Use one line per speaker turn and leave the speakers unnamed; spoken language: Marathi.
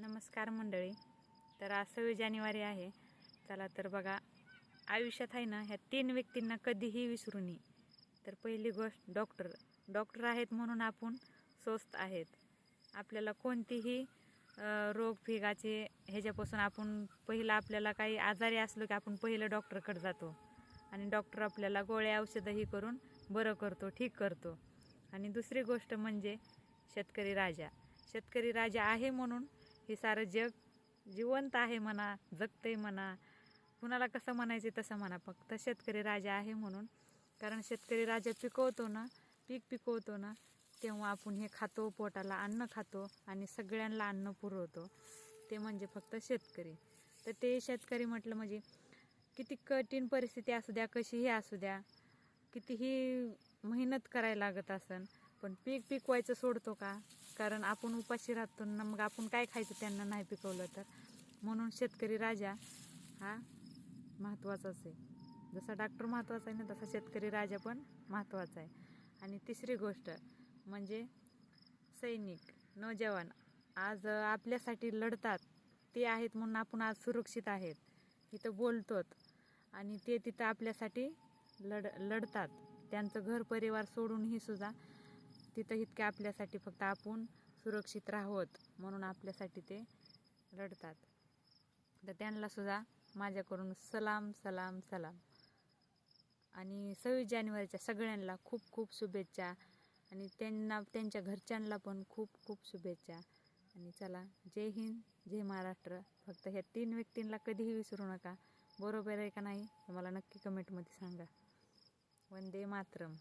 नमस्कार मंडळी. तर आज सव्वीस जानेवारी आहे. चला तर बघा आयुष्यात आहे ना ह्या तीन व्यक्तींना कधीही विसरू नये. तर पहिली गोष्ट डॉक्टर. डॉक्टर आहेत म्हणून आपण स्वस्त आहेत. आपल्याला कोणतीही रोग फिगाचे ह्याच्यापासून आपण पहिलं आपल्याला काही आजारी असलो की आपण पहिलं डॉक्टरकडे जातो. आणि डॉक्टर आपल्याला गोळ्या औषधंही करून बरं करतो ठीक करतो. आणि दुसरी गोष्ट म्हणजे शेतकरी राजा. शेतकरी राजा आहे म्हणून हे सारं जग जिवंत आहे म्हणा जगतंय म्हणा. कुणाला कसं म्हणायचं तसं म्हणा. फक्त शेतकरी राजा आहे म्हणून. कारण शेतकरी राजा पिकवतो ना पीक पिकवतो ना तेव्हा आपण हे खातो पोटाला अन्न खातो आणि सगळ्यांना अन्न पुरवतो. ते म्हणजे फक्त शेतकरी. तर ते शेतकरी म्हटलं म्हणजे किती कठीण परिस्थिती असू द्या कशीही असू द्या कितीही मेहनत करायला लागत असन पण पीक पिकवायचं सोडतो का? कारण आपण उपाशी राहतो ना मग आपण काय खायचं त्यांना नाही पिकवलं तर? म्हणून शेतकरी राजा हा महत्त्वाचाच आहे. जसा डॉक्टर महत्त्वाचा आहे ना तसा शेतकरी राजा पण महत्त्वाचा आहे. आणि तिसरी गोष्ट म्हणजे सैनिक नौजवान आज आपल्यासाठी लढतात. ते आहेत म्हणून आपण आज सुरक्षित आहेत. इथं बोलतोत आणि ते तिथं आपल्यासाठी लढ लढतात. त्यांचं घर परिवार सोडूनही सुद्धा तिथं इतके आपल्यासाठी फक्त आपण सुरक्षित राहावत म्हणून आपल्यासाठी ते रडतात. तर त्यांना सुद्धा माझ्याकडून सलाम सलाम सलाम. आणि सव्वीस जानेवारीच्या सगळ्यांना खूप खूप शुभेच्छा. आणि त्यांना त्यांच्या घरच्यांना पण खूप खूप शुभेच्छा. आणि चला जय हिंद जय महाराष्ट्र. फक्त ह्या तीन व्यक्तींना कधीही विसरू नका. बरोबर आहे का नाही मला नक्की कमेंटमध्ये सांगा. वंदे मातरम.